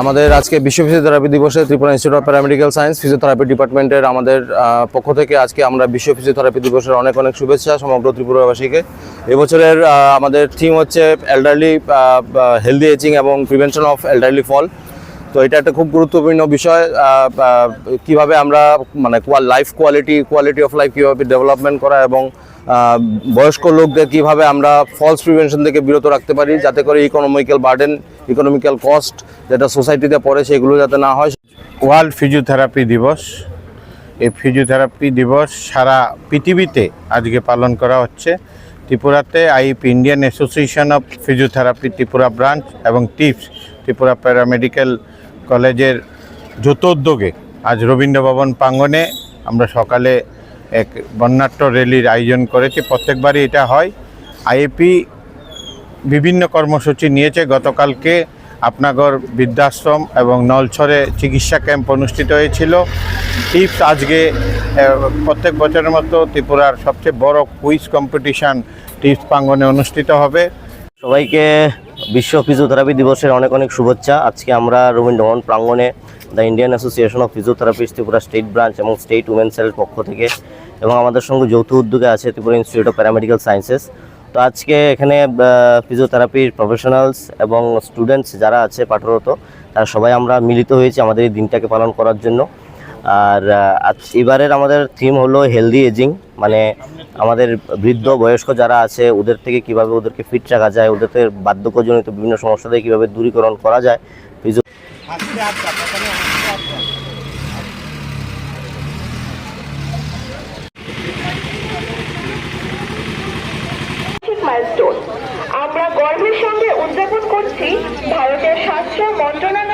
আমাদের আজকে বিশ্ব ফিজিওথেরাপি দিবসে Tripura institute of paramedical science physiotherapy ডিপার্টমেন্টের আমাদের পক্ষ থেকে আজকে আমরা বিশ্ব ফিজিওথেরাপি দিবসের অনেক অনেক শুভেচ্ছা সমগ্র ত্রিপুরাবাসীকে। এবছরের আমাদের থিম হচ্ছে এল্ডারলি হেলদি এজিং এবং প্রিভেনশন অফ এল্ডারলি ফল তো এটা একটা খুব গুরুত্বপূর্ণ বিষয় কীভাবে আমরা মানে life quality quality of life কীভাবে ডেভেলপমেন্ট করা এবং বয়স্ক লোকদের কীভাবে আমরা ফলস প্রিভেনশন থেকে বিরত রাখতে পারি যাতে করে ইকোনমিক্যাল বার্ডেন ইকোনমিক্যাল কস্ট যেটা সোসাইটিতে পড়ে সেগুলো যাতে না হয়। ওয়ার্ল্ড ফিজিওথেরাপি দিবস এই ফিজিওথেরাপি দিবস সারা পৃথিবীতে আজকে পালন করা হচ্ছে। ত্রিপুরাতে IAP Indian association of physiotherapy Tripura branch এবং টিপস ত্রিপুরা প্যারামেডিক্যাল কলেজের যৌথ উদ্যোগে আজ রবীন্দ্র ভবন আমরা সকালে এক বর্ণাঢ্য র্যালির আয়োজন করেছি। প্রত্যেকবারই এটা হয়। আইএপি বিভিন্ন কর্মসূচি নিয়েছে। গতকালকে আপনাগর বৃদ্ধাশ্রম এবং নলছরে চিকিৎসা ক্যাম্প অনুষ্ঠিত হয়েছিল। টিপস আজকে প্রত্যেক বছরের মতো ত্রিপুরার সবচেয়ে বড় কুইজ কম্পিটিশান টিপস প্রাঙ্গনে অনুষ্ঠিত হবে। সবাইকে বিশ্ব ফিজিওথেরাপি দিবসের অনেক অনেক শুভেচ্ছা। আজকে আমরা রবীন্দ্রভবন প্রাঙ্গণে the Indian association of physiotherapist Tripura state branch এবং স্টেট উমেন সেলের পক্ষ থেকে এবং আমাদের সঙ্গে যৌথ উদ্যোগে আছে Tripura institute of paramedical sciences. তো আজকে এখানে ফিজিওথেরাপির প্রফেশনালস এবং স্টুডেন্টস যারা আছে পাঠরত, তারা সবাই আমরা মিলিত হয়েছি আমাদের এই দিনটাকে পালন করার জন্য। আর এবারের আমাদের থিম হলো হেলদি এজিং মানে আমাদের বৃদ্ধ, বয়স্ক যারা আছে, ওদের থেকে কীভাবে ওদেরকে ফিট রাখা যায়, ওদের থেকে বার্ধক্যজনিত বিভিন্ন সমস্যা থেকে কীভাবে দূরীকরণ করা যায়। আমরা গর্বের সঙ্গে উদযাপন করছি ভারতের স্বাস্থ্য মন্ত্রণালয়ের অধীনে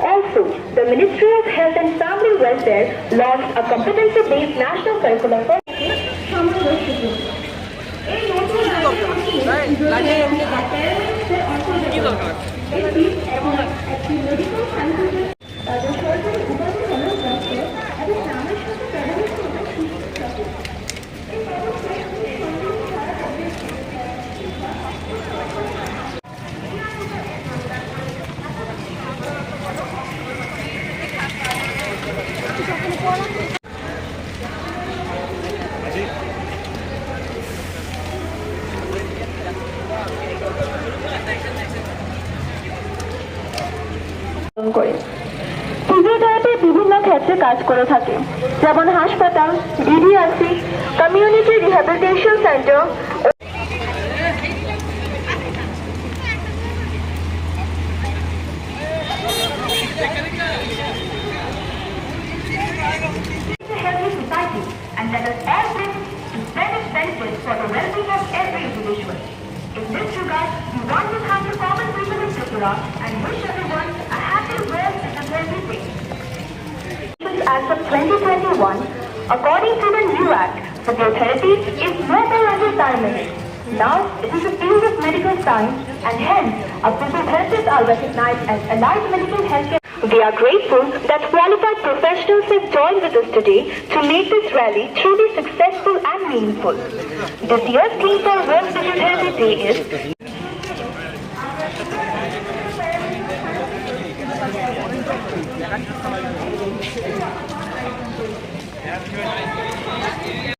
Also, the Ministry of Health and Family Welfare launched a competency-based national curriculum for এই করে ফিজিওথেরাপি বিভিন্ন ক্ষেত্রে কাজ করে থাকে যেমন হাসপাতাল DDRC community rehabilitation centre we want to thank the common of Tripura and wish everyone a happy World Physiotherapy Day. As of 2021, according to the new Act, physiotherapy is no more under science. Now, it is a field of medical science and hence, a physiotherapists are recognized as allied medical healthcare. We are grateful that qualified professionals have joined with us today to make this rally truly successful and meaningful. This year's theme for World Physiotherapy Day is দেখান